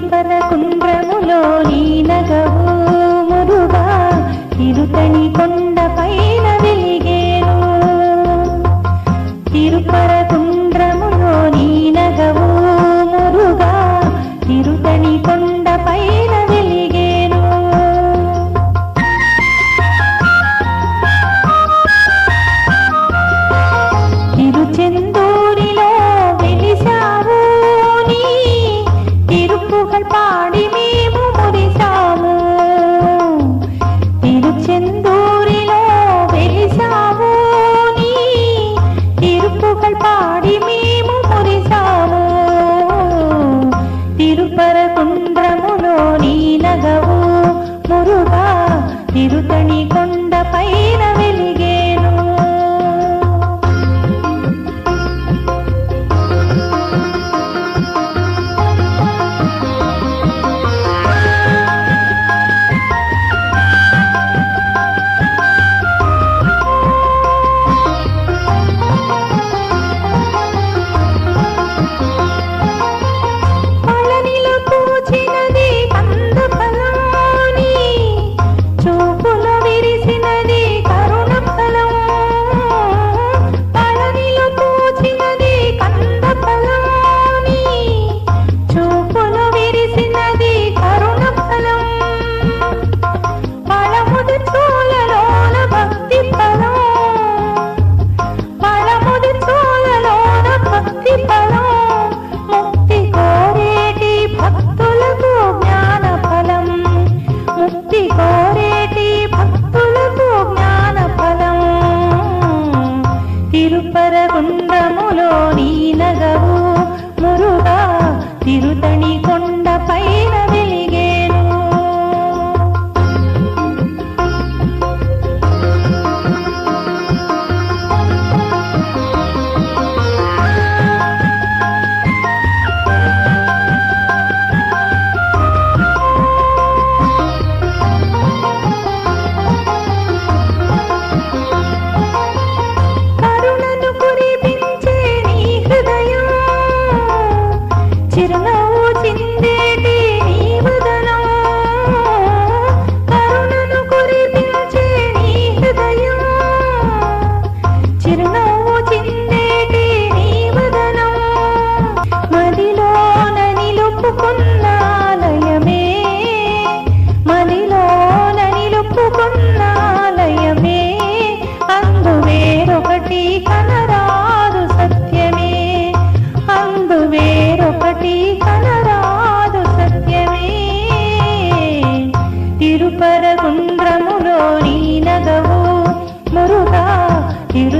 కుంపర కుండ్రములో నీనగవు మురుగా తిరుతని కొండపైన వెలి చిరుతణి కొండ పైన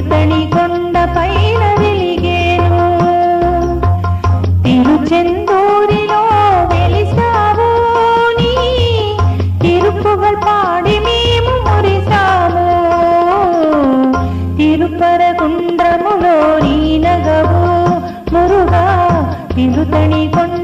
తిరుతని కొండ పైన వెలిగేను. తిరుచెందూరిలో వెలిసావు తిరుపుగల్ పాడి మేము మురిసాము. తిరుపరగుండ్రములో నీ నగవు మురుగా తిరుతణి కొండ